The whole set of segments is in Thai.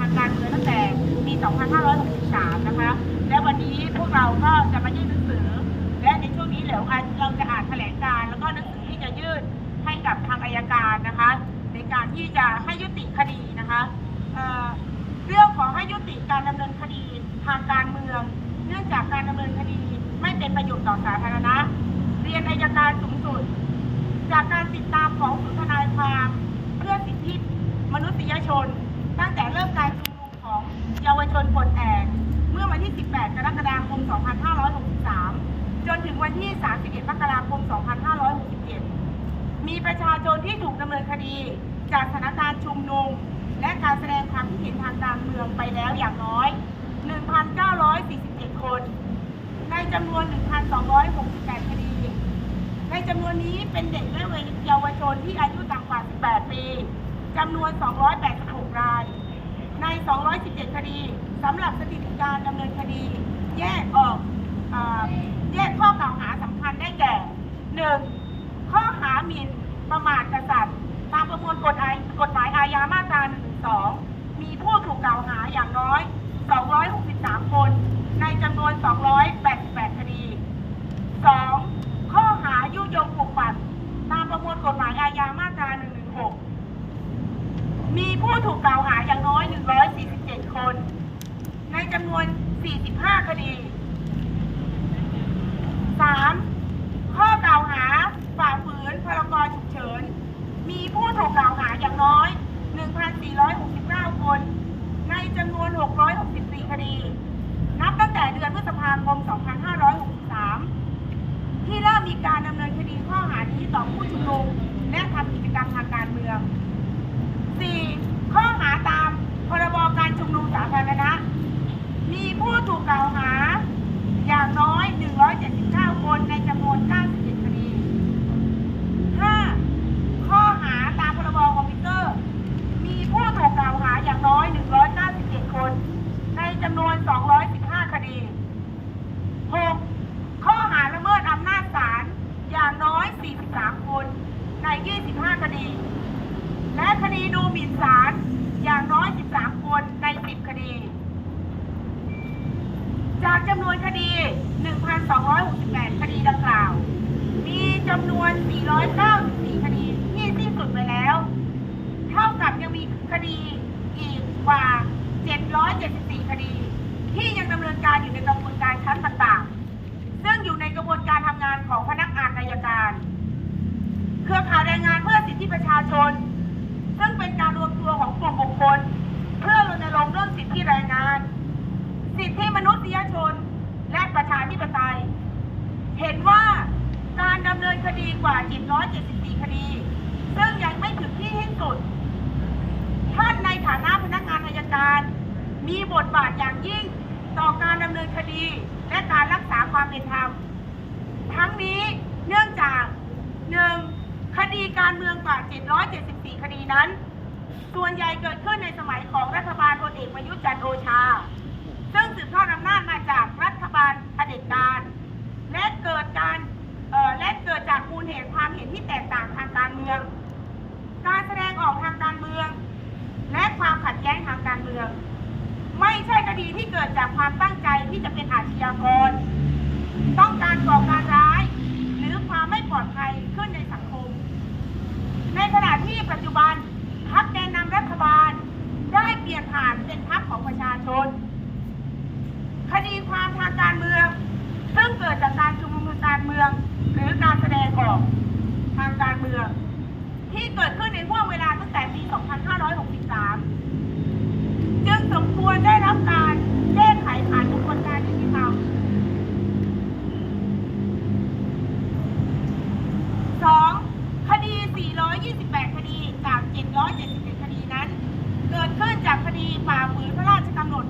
ทางการเมืองตั้งแต่ปี 2563 นะคะ และวันนี้พวกเราก็จะมายื่นหนังสือ และในช่วงนี้เดี๋ยวเราจะอ่านแถลงการ์แล้วก็หนังสือที่จะยื่นให้กับทางอายการนะคะ ในการที่จะให้ยุติคดีนะคะเเรื่องของให้ยุติการดำเนินคดีทางการเมือง เนื่องจากการดำเนินคดีไม่เป็นประโยชน์ต่อสาธารณะ เรียนอายการสูงสุด จากการติดตามของศูนทนายความเพื่อสิทธิมนุษยชน ตั้งแต่เริ่มการชุมนุมของเยา วชนปลดแอกเมื่อวันที่ 18 กรกฎาคม 2563 จนถึงวันที่ 31 มกราคม 2567 มีประชาชนที่ถูกดำเนินคดีจากสถานการณ์ชุมนุมและการแสดงความคิดเห็นทางการเมืองไปแล้วอย่างน้อย 1,947 คน ในจำนวน 1,268 คดี ในจำนวนนี้เป็นเด็กและเยาวชนที่อายุต่ำกว่า 18 ปีจำนวน 286 ราย ใน 217 คดีสำหรับสถิติการดำเนินคดี แยกออกอแยกข้อกล่าวหาสำคัญได้แก่ 1. ข้อหาหมิ่นประมาทกษัตริย์ ตามประมวลกฎอายกฎหมายอาญามาตรา112 มีผู้ถูกกล่าวหาอย่างน้อย 263 คน ในจำนวน 288 คดี 2. ข้อหายุยงปลุกปั่นตามประมวลกฎหมายอาญามาตรา 116 มีผู้ถูกกล่าวหาอย่างน้อย 147 คน ในจำนวน 45 คดี 3. ข้อกล่าวหาฝ่าฝืนพรกฉุกเฉิน มีผู้ถูกกล่าวหาอย่างน้อย 1,469 คน ในจำนวน 664 คดี นับตั้ง แต่เดือนพฤษภาคม 2563 ที่เริ่มมีการดำเนินคดีข้อหานี้ต่อผู้ชุมนุมและทำกิจกรรมทางการเมือง 4. ข้อหาตามพรบการชุมนุมสาธารณะ มีผู้ถูกกล่าวหาอย่างน้อย 179 คนในจำนวน91 คดี 5. ข้อหาตามพรบคอมพิวเตอร์ มีผู้ถูกกล่าวหาอย่างน้อย 197 คน ในจำนวน 215 คดี 6. ข้อหาละเมิดอำนาจศาลอย่างน้อย 43 คน ใน 25 คดี และคดีดูหมิ่นศาลอย่างน้อย 13 คนใน 10 คดี จากจำนวนคดี 1,268 คดีดังกล่าว มีจำนวน 494 คดีที่สิ้นสุดไปแล้ว เท่ากับยังมีคดีอีกกว่า 774 คดี ที่ยังดำเนินการอยู่ในกระบวนการชั้นต่างๆ ซึ่งอยู่ในกระบวนการทำงานของพนักงานอายการ เครือข่ายแรงงานเพื่อสิทธิประชาชน ซึ่งเป็นการรวมตัวของกลุ่มบุคคล เพื่อรณรงค์เรื่องสิทธิแรงงาน สิทธิมนุษยชน และประชาธิปไตย เห็นว่าการดำเนินคดี กว่า 774 คดี ซึ่งยังไม่ถึงที่สิ้นสุด ท่านในฐานะพนักงานอายการ มีบทบาทอย่างยิ่งต่อการดำเนินคดี และการรักษาความเป็นธรรม ทั้งนี้เนื่องจาก 1. คดีการเมืองกว่า 774 คดีนั้น ส่วนใหญ่เกิดขึ้นในสมัยของรัฐบาลพลเอกประยุทธ์จันทร์โอชา ซึ่งสืบทอดอำนาจมาจากรัฐบาลเผด็จการ และเกิดการเอ่อและเกิดจากมู็นที่แตกต่างทางการเมือง การแสดงออกทางการเมือง และความขัดแย้งทางการเมือง ไม่ใช่คดีที่เกิดจากความตั้งใจที่จะเป็นอาชญากร ต้องการก่อการร้าย หรือความไม่ปลอดภัยขึ้นในสังคม ในขณะที่ปัจจุบันพักแกนนำรัฐบาล ได้เปลี่ยนผ่านเป็นพักของประชาชน คดีความ เมือง ที่เกิดขึ้นในห่วงเวลาตั้งแต่ปี 2563 จึงสมควรได้รับการแก้ไขผ่านกระบวนการยุติธรรม 2. คดี 428 คดีจาก 771 คดีนั้น เกิดขึ้นจากคดีฝ่าฝืนพระราชกำหนด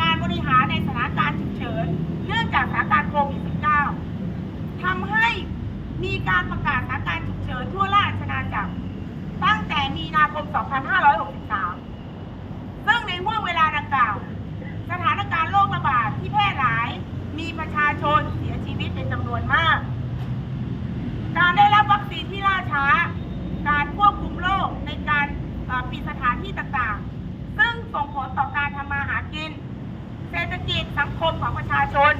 การบริหารในสถานการณ์ฉุกเฉิน เนื่องจากสถานการณ์โควิด -19 ทำให้ มีการประกาศสถานการณ์ฉุกเฉินทั่วราชอาณาจักรตั้งแต่มีนาคม 2563 ซึ่งในห่วงเวลาดังกล่าว สถานการณ์โรคระบาดที่แพร่หลาย มีประชาชนเสียชีวิตเป็นจำนวนมาก การได้รับวัคซีนที่ล่าช้า การควบคุมโรคในการเอ่อปิดสถานที่ต่างๆ ซึ่ง ส่งผลต่อการทำมาหากิน เศรษฐกิจสังคมของประชาชน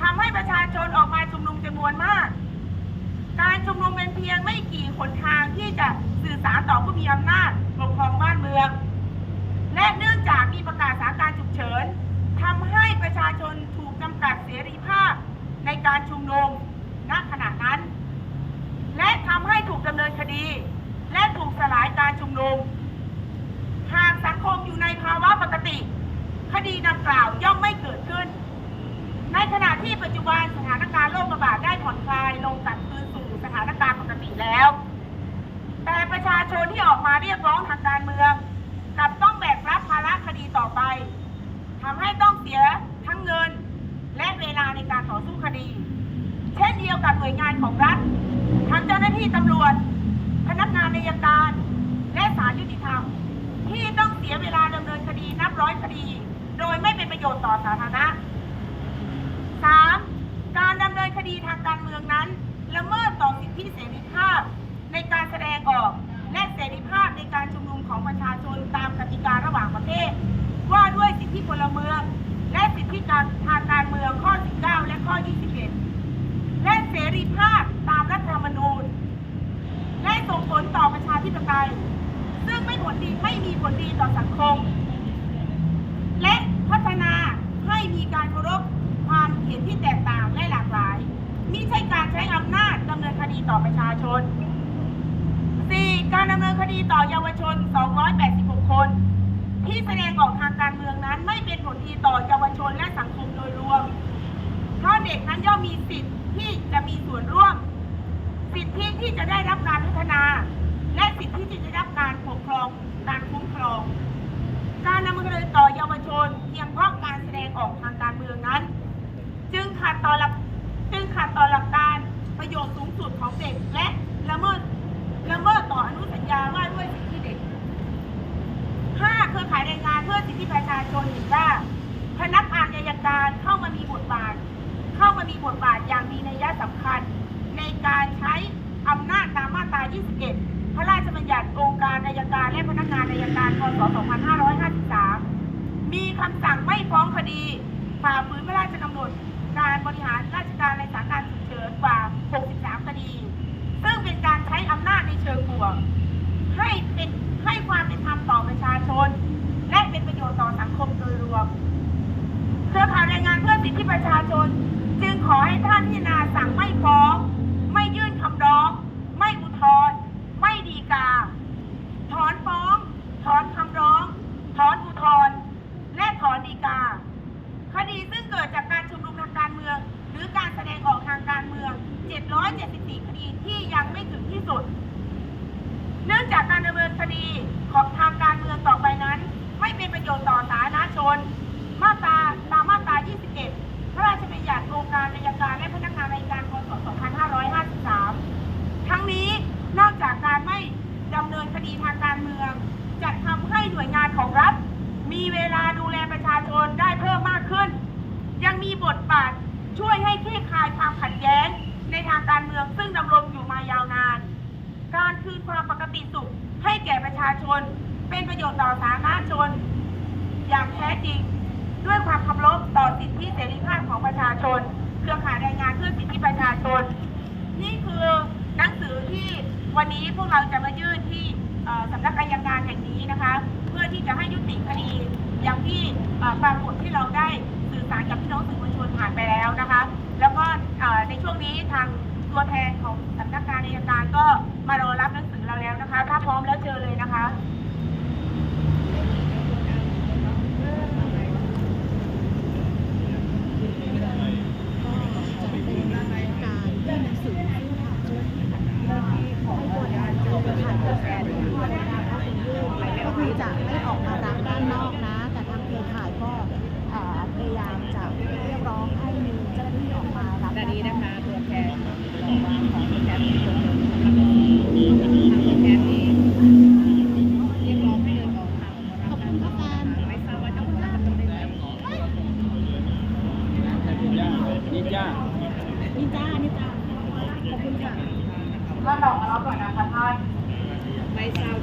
ทำให้ประชาชนออกมาชุมนุมจำนวนมาก การชุมนุมเป็นเพียงไม่กี่หนทางที่จะสื่อสารต่อผู้มีอำนาจปกครองบ้านเมือง และเนื่องจากมีประกาศสถานการณ์ฉุกเฉินทำให้ประชาชนถูกจำกัดเสรีภาพในการชุมนุมณขณะนั้น และทำให้ถูกดำเนินคดี และถูกสลายการชุมนุม หากสังคมอยู่ในภาวะปกติ คดีดังกล่าวย่อมไม่เกิดขึ้น ในขณะที่ปัจจุบันสถานการณ์โรคระบาดได้ผ่อนคลายลงกลับคืนสู่สถานการณ์ปกติแล้ว แต่ประชาชนที่ออกมาเรียกร้องทางการเมืองกลับต้องแบกรับภาระคดีต่อไปทำให้ต้องเสียทั้งเงิน และเวลา ในการต่อสู้คดี เช่นเดียวกับหน่วยงานของรัฐทั้งเจ้าหน้าที่ตำรวจ พนักงานอัยการ และศาลยุติธรรม ที่ต้องเสียเวลาดำเนินคดีนับร้อยคดี โดยไม่เป็นประโยชน์ต่อสาธารณะ 3. การดำเนินคดีทางการเมืองนั้นละเมิดต่อสิทธิเสรีภาพ ในการแสดงออกและเสรีภาพในการชุมนุมของประชาชนตามกติการะหว่างประเทศ ว่าด้วยสิทธิพลเมือง และสิทธิการทางการเมืองข้อ 19 และข้อ 21 และเส รีภาพตามรัฐธรรมนูญและส่งผลต่อประชาธิปไตย ซึ่งไม่ผลดีไม่มีผลดีต่อสังคม และพัฒนาให้มีการเคารพความเห็นที่แตกต่างและหลากหลายมิใช่การใช้อำนาจดำเนินคดีต่อประชาชน 4. การดำเนินคดีต่อเยาวชน 286 คน ที่แสดงออกทางการเมืองนั้นไม่เป็นผลดีต่อเยาวชนและสังคมโดยรวม เพราะเด็กนั้นย่อมมีสิทธิ์ ที่จะมีส่วนร่วม สิทธิที่จะได้รับการพัฒนา และสิทธิที่จะได้รับการปกครองการคุ้มครอง การดำเนินคดีต่อเยาวชนเพียงเพราะการแสดงออกทางการเมืองนั้น จึงขัดต่อหลักจึงขัดต่อหลักการประโยชน์สูงสุดของเด็กและละเมิดละเมิดต่ออนุสัญญาว่าด้วยสิทธิเด็ก 5. เครือข่ายแรงงานเพื่อสิทธิประชาชนเห็นว่าพนักงานอัยการเข้ามามี มามีบทบาทอย่างมีนัยสำคัญ ในการใช้อำนาจตามมาตรา 21 พระราชบัญญัติองค์การอายการและพนักงานอายการพศ 2553 มีคำสั่งไม่ฟ้องคดีฝ่าฝืนพระราชกำหนดการบริหารราชการในสถานการณ์ฉุกเฉินกว่า 63 คดี ซึ่งเป็นการใช้อำนาจในเชิงบวก ให้เป็นให้ความเป็นธรรมต่อประชาชน และเป็นประโยชน์ต่อสังคมโดยรวม เครือข่ายแรงงานเพื่อสิทธิประชาชน จึงขอให้ท่านพิจารณาสั่งไม่ฟ้อง ไม่ยื่นคำร้อง ไม่อุทธรณ์ไม่ดีกา ถอนฟ้อง ถอนคำร้อง ถอนอุทธรณ์และถอนดีกา คดีซึ่งเกิดจากการชุมนุมทางการเมือง หรือการแสดงออกทางการเมือง 774 คดีที่ยังไม่ถึงที่สุด เนื่องจากการดำเนินคดีของทางการเมืองต่อไปนั้น ไม่เป็นประโยชน์ต่อสาธารณชน มาตราตามมาตรา 21 พระราชบัญญัติองค์การอัยการและพนักงานอัยการพศ2553 ทั้งนี้นอกจากการไม่ดำเนินคดีทางการเมือง จะทำให้หน่วยงานของรัฐ มีเวลาดูแลประชาชนได้เพิ่มมากขึ้น ยังมีบทบาทช่วยให้คลี่คลายความขัดแย้ง ในทางการเมืองซึ่งดำรงอยู่มายาวนาน การคืนความปกติสุขให้แก่ประชาชน เป็นประโยชน์ต่อสาธารณชน อย่างแท้จริง ด้วยความเคารพต่อสิทธิเสรีภาพของประชาชน เครือข่ายแรงงานเพื่อสิทธิประชาชน นี่คือหนังสือที่วันนี้พวกเราจะมายื่นที่สำนักอายการแห่งนี้นะคะ เพื่อที่จะให้ยุติคดีอย่างที่ปรากฏที่เราได้สื่อสารกับพี่น้องสื่อมวลชนผ่านไปแล้วนะคะ ในช่วงนี้ทางตัวแทนของสำนักงานอายการก็มารอรับหนังสือเราแล้วนะคะ ถ้าพร้อมแล้วเจอเลยนะคะจะเป็นการยื่นหนังสือทำธุรกิจให้ตัวเอข่ายตัวแทนก็คือจะไม่ออกมารับด้านนอกนะ หน้านี้นะคะตัวแทนของมาของตัวแทนที่ตัวแทนที่เรียกร้องให้เดินออกทาขอบคุณมาบว่านี่จ้านี่จ้านี่จ้าขอบคุณค่ะท่านดอกมาแล้วก่อนนะคะท่าน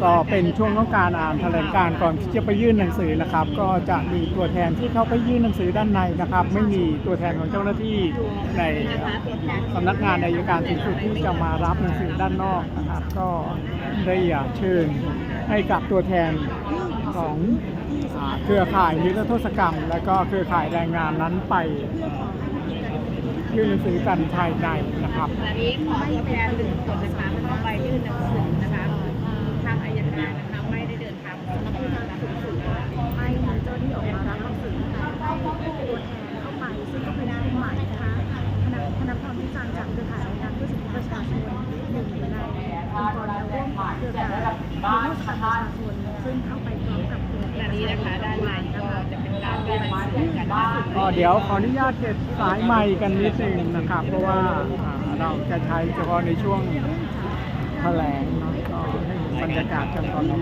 ก็เป็นช่วงต้องการอ่านแถลงการก่อนที่จะไปยื่นหนังสือนะครับ ก็จะมีตัวแทนที่เข้าไปยื่นหนังสือด้านในนะครับ ไม่มีตัวแทนของเจ้าหน้าที่ในสำนักงานอัยการสูงสุดที่จะมารับหนังสือด้านนอกนะครับ ก็ได้อยากเชิญให้กับตัวแทนของเครือข่ายนิรโทษกรรม และก็เครือข่ายแรงงานนั้นไปยื่นหนังสือกันภายในนะครับอันนี้ขอตัวแทนหนึ่งคนนะคะมันต้องไปยื่นหนังสือางอานะคะไม่ได้เดินทางมาสำนักงานสูงสุดนะคะให้มีเจ้าหน้าที่ออกมารับหนังสือนะคะให้ตัวแทนเข้าไปซึ่งก็เป็นผู้ใหม่นะคะคณะคณะความวิจารณ์จากเครือข่ายแรงงานเพื่อสิทธิประชาชนหนึ่งในองค์กรแนวร่วมของเครือข่ายนิรโทษกรรมประชาชนซึ่งเข้าไปพร้อมกับเครืออันนี้นะคะด้านในก็จะเป็นการยื่นหนังสือกันว่าก็เดี๋ยวขออนุญาตเก็บสายไมค์กันนิดนึงนะครับ เพราะว่าอ่าเราจะใช้เฉพาะในช่วงแถลงเนาะ บรรยากาศกันตอนนี้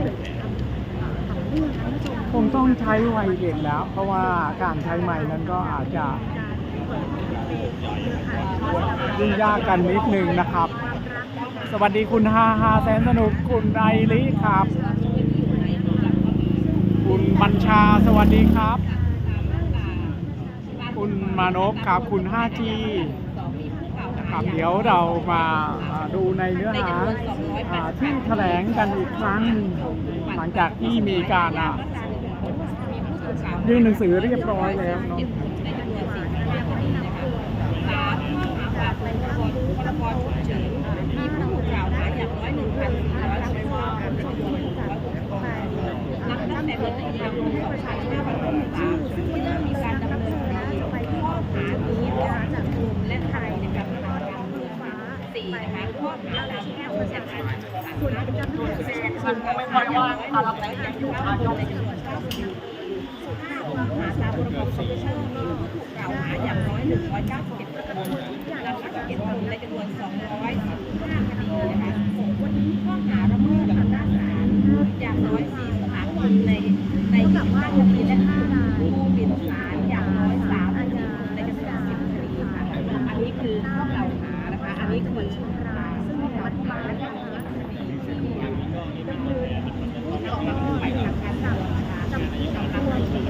คงต้องใช้ไวเด็ดแล้ว เพราะว่าการใช้ไมค์นั้นก็อาจจะยุ่งยากกันนิดนึงนะครับ สวัสดีคุณฮาฮาแสนสนุกคุณไอริครับ คุณบัญชาสวัสดีครับ คุณมานพครับคุณ 5G นะ ครับเดี๋ยวเรามาดูในเนื้อหาที่แถลงกันอีกครั้งหลังจากที่มีการยื่นหนังสือเรียบร้อยแล้วเนาะในจำนวนสี่ห้าคดีนะคะสามข้อหาฝ่าฝืนพรบพรบฉุกเฉินมีการ้อยสิบห้าคนจำนวนหกร้อยหกสิบคนนับตั้งแต่เดือนมีนาร้อยหกสิบสามที่เริ่มมีการดำเนินคดีข้อหานี้นะคะจากกลุ่มและไทยนะทำการเมือง สี่นะคะข้อหาตามแก้วเช่นกันส่วนจำนวนสี่ส่วนไม่ค่อยว่างตามแต่ยังอยู่ภายในจำนวนเก้าสิบข้อหาตามพรบคอมพิวเตอร์มีถูกกล่าวหาอย่างน้อย197คนและ51คนในจำนวน215คดีนะคะวันนี้ข้อหาละเมิดอำนาจศาลอย่างน้อย4สถานคนในใน25คดีและผู้บินศาลอย่างน้อย3คดีในจำนวน10คดีค่ะอันนี้คือข้อกล่าวหานะคะ อันนี้คือ ซึ่งในปัจจุบันนะคะที่ดำเนินผู้ต่อรองหลักฐานจากจำที่ต่อตัวเอง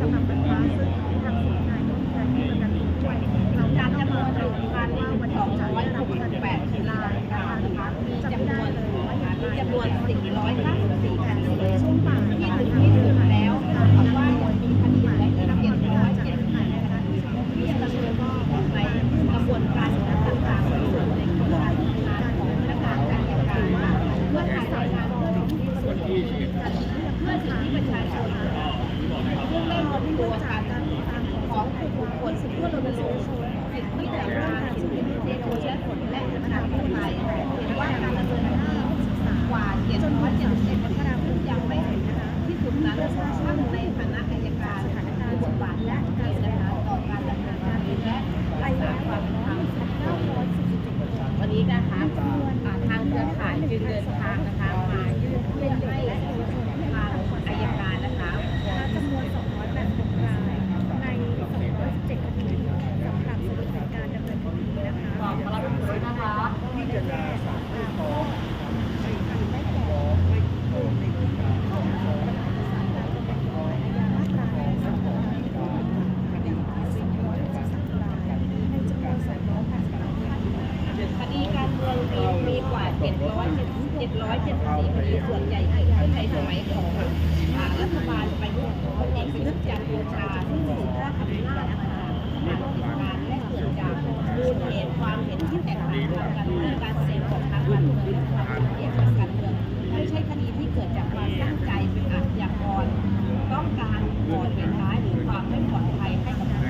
สำหรับบรรดาซึ่งทางสำนักงานก็มีการประกันตัวเรา กา การ ร ดำ ดำ เนิ เนิ น น ค ค ดี ดี การ ว่า นี้ วันที่จะได้รับการ 268คดี ลา นะคะ นะคะ มี จำ จำน ได้ วน เลยว่าอย่างไร จำนวน 494คดี ช่วงบ่าย ที่ ที่ ถึ ถึ ง ง ที่ ที่ สุ สุ ด ด แล้ แล้ว ว ถามว่ายังมีคดีอะไรที่เจ็ดร้อยเจ็ดสิบนะคะที่ยังดำเนินในกระบวนการต่างๆในส่วนในกระบวนการของพนักงานการจัดการเพื่อการรายงานเพื่อสิทธิเพื่อสิทธิประชาชนเตัวการตามของผู้บุคคลสิทธิเพื่อรณรงค์สิทธิแต่ละการสิทธิเอกชนผลและพัฒนาผู้ไทยเห็นว่าการดำเนินการกว่า777มกราคมยังไม่เสร็จนะคะที่สุดนั้นช่านในฐานะ ปีปีกว่า700-740ปีส่วนใหญ่คือในสมัยของรัฐบาลประยุทธ์พลเอกประยุทธ์จันทร์โอชาซึ่งสืบทอดอำนาจนะคะมาปฏิการและเกิดจากมูลเหตุความเห็นที่แตกต่างกันในการเสพของทางการเมืองและความขัดแย้งทางการเมืองไม่ใช่คดีที่เกิดจากความตั้งใจเป็นอาชญากรต้องการก่อเหตุร้ายหรือความไม่ปลอดภัยให้กับ